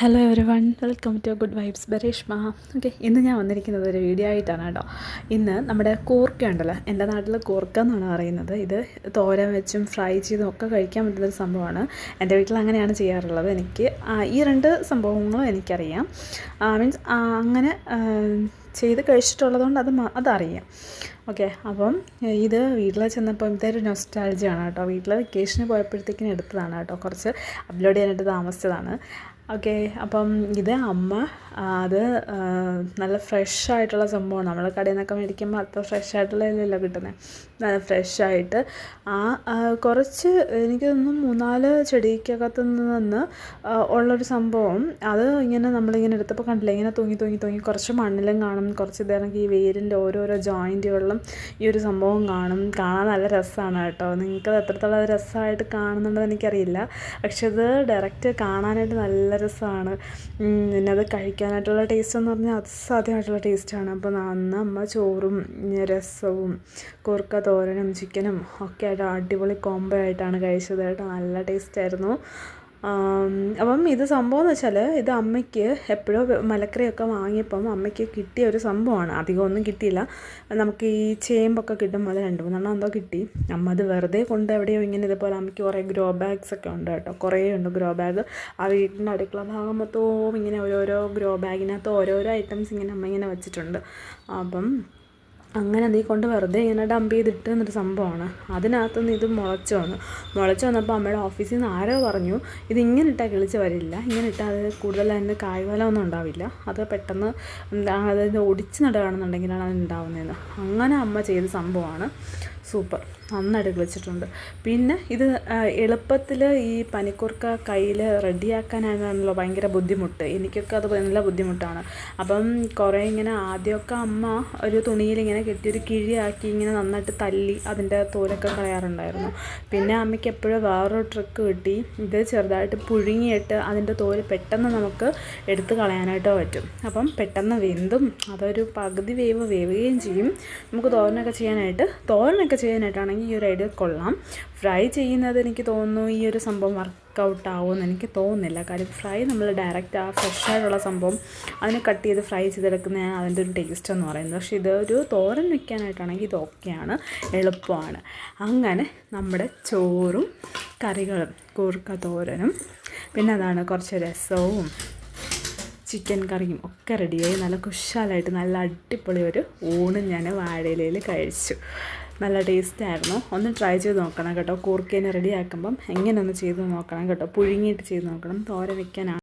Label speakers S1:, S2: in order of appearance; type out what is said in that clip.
S1: Hello everyone welcome to good vibes ബരേഷ്മ okay ഇന്ന് ഞാൻ വന്നിരിക്കുന്നത് ഒരു വീഡിയോ ആയിട്ടാണ് കേട്ടോ. ഇന്ന് നമ്മുടെ കൂർക്ക ഉണ്ടല്ലോ എന്റെ നാട്ടിൽ കൂർക്ക എന്നാണ് പറയുന്നത്. ഇത് തോരൻ വെച്ചും ഫ്രൈ ചെയ്തും ഒക്കെ കഴിക്കാൻ പറ്റുന്നൊരു സംഭവമാണ്. എന്റെ വീട്ടിൽ അങ്ങനെയാണ് ചെയ്യാറുള്ളത്. എനിക്ക് ഈ രണ്ട് സംഭവങ്ങളും എനിക്കറിയാം. മീൻസ് അങ്ങനെ ചെയ്ത് കഴിച്ചിട്ടുള്ളതുകൊണ്ട് അത് അതറിയാം. ഓക്കെ അപ്പം ഇത് വീട്ടിൽ ചെന്നപ്പോൾ ഇതൊരു നൊസ്റ്റാൾജിയാണ് കേട്ടോ. വീട്ടിൽ വെക്കേഷന് പോയപ്പോഴത്തേക്കിനും എടുത്തതാണ് കേട്ടോ. കുറച്ച് അപ്ലോഡ് ചെയ്യാനായിട്ട് താമസിച്ചതാണ്. ഓക്കെ അപ്പം ഇത് അമ്മ അത് നല്ല ഫ്രഷ് ആയിട്ടുള്ള സംഭവമാണ്. നമ്മൾ കടയിൽ നിന്നൊക്കെ മേടിക്കുമ്പോൾ അത്ര ഫ്രഷ് ആയിട്ടുള്ളതല്ലല്ലോ കിട്ടുന്നത് നല്ല ഫ്രഷ് ആയിട്ട് ആ കുറച്ച് എനിക്ക് തോന്നുന്നു മൂന്നാൽ ചെടിക്കകത്ത് നിന്ന് ഉള്ളൊരു സംഭവം. അത് ഇങ്ങനെ നമ്മളിങ്ങനെ എടുത്തപ്പോൾ കണ്ടില്ല? ഇങ്ങനെ തൂങ്ങി തൂങ്ങി തൂങ്ങി കുറച്ച് മണ്ണിലും കാണും. കുറച്ച് നേരം ഈ വേരിന്റെ ഓരോരോ ജോയിന്റുകളിലും ഈ ഒരു സംഭവം കാണും. കാണാൻ നല്ല രസമാണ് കേട്ടോ. നിങ്ങൾക്ക് എത്രത്തോളം അത് രസമായിട്ട് കാണുന്നുണ്ടെന്ന് എനിക്കറിയില്ല. പക്ഷെ അത് ഡയറക്റ്റ് കാണാനായിട്ട് നല്ല രസമാണ്. പിന്നെ അത് കഴിക്കാനായിട്ടുള്ള ടേസ്റ്റ് എന്ന് പറഞ്ഞാൽ അസാധ്യമായിട്ടുള്ള ടേസ്റ്റാണ് അപ്പോൾ അന്ന് അമ്മ ചോറും രസവും കുറുക്ക തോരനും ചിക്കനും ഒക്കെ ആയിട്ട് അടിപൊളി കോംബോ ആയിട്ടാണ് കഴിച്ചത് കേട്ടോ. നല്ല ടേസ്റ്റായിരുന്നു അപ്പം ഇത് സംഭവം എന്ന് വെച്ചാൽ ഇത് അമ്മയ്ക്ക് എപ്പോഴോ മലക്കറിയൊക്കെ വാങ്ങിയപ്പം അമ്മയ്ക്ക് കിട്ടിയ ഒരു സംഭവമാണ്. അധികം ഒന്നും കിട്ടിയില്ല. നമുക്ക് ഈ ചേമ്പൊക്കെ കിട്ടും അത് രണ്ട് മൂന്നെണ്ണം എന്തോ കിട്ടി. അമ്മ അത് വെറുതെ കൊണ്ട് എവിടെയോ ഇങ്ങനെ ഇതുപോലെ അമ്മയ്ക്ക് കുറേ ഗ്രോ ബാഗ്സ് ഒക്കെ ഉണ്ട് കേട്ടോ. കുറേ ഉണ്ട് ഗ്രോ ബാഗ്. ആ വീട്ടിന്റെ അടുക്കള ഭാഗം മൊത്തവും ഇങ്ങനെ ഓരോരോ ഗ്രോ ബാഗിനകത്ത് ഓരോരോ ഐറ്റംസ് ഇങ്ങനെ അമ്മ ഇങ്ങനെ വെച്ചിട്ടുണ്ട്. അപ്പം അങ്ങനെ നീ കൊണ്ട് വെറുതെ ഇങ്ങനെ ഡംപ് ചെയ്തിട്ട് എന്നൊരു സംഭവമാണ്. അതിനകത്തുനിന്ന് ഇത് മുളച്ച് വന്നു. മുളച്ച് വന്നപ്പോൾ അമ്മയുടെ ഓഫീസിൽ നിന്ന് ആരോ പറഞ്ഞു ഇത് ഇങ്ങനെ ഇട്ടാൽ കിളിച്ച് വരില്ല. ഇങ്ങനെ ഇട്ടാൽ അത് കൂടുതൽ അതിന്റെ കായ്ഫലമൊന്നും ഉണ്ടാവില്ല. അത് പെട്ടെന്ന് അതായത് ഒടിച്ച് നടുകയാണെന്നുണ്ടെങ്കിലാണ് അത് ഉണ്ടാവുന്നതെന്ന്. അങ്ങനെ അമ്മ ചെയ്ത സംഭവമാണ്. സൂപ്പർ. നന്നായിട്ട് കിളിച്ചിട്ടുണ്ട്. പിന്നെ ഇത് എളുപ്പത്തിൽ ഈ പനിക്കൂർക്ക കയ്യിൽ റെഡിയാക്കാനാണല്ലോ ഭയങ്കര ബുദ്ധിമുട്ട്. എനിക്കൊക്കെ അത് നല്ല ബുദ്ധിമുട്ടാണ്. അപ്പം കുറേ ഇങ്ങനെ ആദ്യമൊക്കെ അമ്മ ഒരു തുണിയിൽ ഇങ്ങനെ കെട്ടി ഒരു കിഴിയാക്കി ഇങ്ങനെ നന്നായിട്ട് തല്ലി അതിന്റെ തോലൊക്കെ കളയാറുണ്ടായിരുന്നു. പിന്നെ അമ്മയ്ക്ക് എപ്പോഴും വേറൊരു ട്രിക്ക് കിട്ടി. ഇത് ചെറുതായിട്ട് പുഴുങ്ങിയിട്ട് അതിന്റെ തോൽ പെട്ടെന്ന് നമുക്ക് എടുത്ത് കളയാനായിട്ട് പറ്റും. അപ്പം പെട്ടെന്ന് വെന്തും അതൊരു പകുതി വേവ് വേവുകയും ചെയ്യും. നമുക്ക് തോരനൊക്കെ ചെയ്യാനായിട്ട് തോരനൊക്കെ ചെയ്യാനായിട്ടാണെങ്കിൽ ഈ ഒരു ഐഡിയ കൊള്ളാം. ഫ്രൈ ചെയ്യുന്നത് എനിക്ക് തോന്നുന്നു ഈ ഒരു സംഭവം വർക്കൗട്ട് ആവുമെന്ന് എനിക്ക് തോന്നുന്നില്ല. കാര്യം ഫ്രൈ നമ്മൾ ഡയറക്റ്റ് ആ ഫ്രഷ് ആയിട്ടുള്ള സംഭവം അതിനെ കട്ട് ചെയ്ത് ഫ്രൈ ചെയ്തെടുക്കുന്നതാണ് അതിന്റെ ഒരു ടേസ്റ്റ് എന്ന് പറയുന്നത്. പക്ഷേ ഇതൊരു തോരൻ വെക്കാനായിട്ടാണെങ്കിൽ ഇത് ഓക്കെയാണ് എളുപ്പമാണ്. അങ്ങനെ നമ്മുടെ ചോറും കറികളും കൂർക്ക തോരനും പിന്നെ അതാണ് കുറച്ച് രസവും. ചിക്കൻ കറിയും ഒക്കെ റെഡിയായി നല്ല കുശാലായിട്ട് നല്ല അടിപൊളി ഒരു ഊണ് ഞാൻ വാഴയിലയിൽ കഴിച്ചു. നല്ല ടേസ്റ്റ് ആയിരുന്നു. ഒന്ന് ട്രൈ ചെയ്ത് നോക്കണം കേട്ടോ. കൂർക്കേനെ റെഡിയാക്കുമ്പം എങ്ങനെ ഒന്ന് ചെയ്ത് നോക്കണം കേട്ടോ. പുഴുങ്ങിയിട്ട് ചെയ്ത് നോക്കണം. തോര വെക്കാനാണ്